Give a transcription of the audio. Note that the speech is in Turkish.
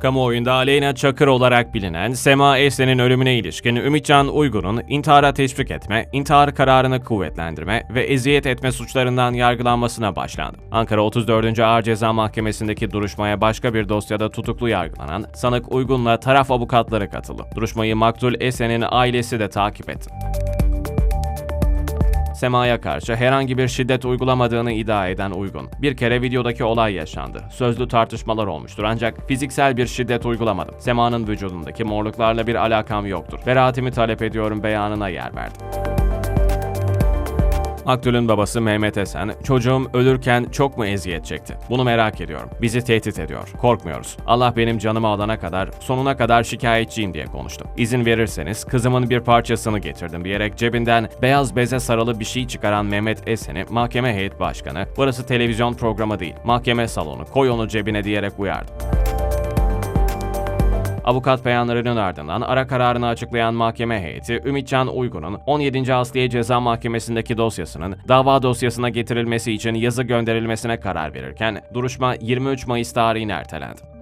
Kamuoyunda Aleyna Çakır olarak bilinen Sema Esen'in ölümüne ilişkin Ümitcan Uygun'un intihara teşvik etme, intihar kararını kuvvetlendirme ve eziyet etme suçlarından yargılanmasına başlandı. Ankara 34. Ağır Ceza Mahkemesi'ndeki duruşmaya başka bir dosyada tutuklu yargılanan sanık Uygun'la taraf avukatları katıldı. Duruşmayı maktul Esen'in ailesi de takip etti. Sema'ya karşı herhangi bir şiddet uygulamadığını iddia eden Uygun, bir kere videodaki olay yaşandı. Sözlü tartışmalar olmuştur ancak fiziksel bir şiddet uygulamadım. Sema'nın vücudundaki morluklarla bir alakam yoktur. Beraatimi talep ediyorum beyanına yer verdi. Maktul'ün babası Mehmet Esen, çocuğum ölürken çok mu eziyet çekti? Bunu merak ediyorum. Bizi tehdit ediyor. Korkmuyoruz. Allah benim canımı alana kadar, sonuna kadar şikayetçiyim diye konuştu. İzin verirseniz kızımın bir parçasını getirdim diyerek cebinden beyaz beze sarılı bir şey çıkaran Mehmet Esen'i mahkeme heyet başkanı, burası televizyon programı değil, mahkeme salonu, koy onu cebine diyerek uyardı. Avukat beyanlarının ardından ara kararını açıklayan mahkeme heyeti, Ümitcan Uygun'un 17. Asliye Ceza Mahkemesi'ndeki dosyasının dava dosyasına getirilmesi için yazı gönderilmesine karar verirken, duruşma 23 Mayıs tarihine ertelendi.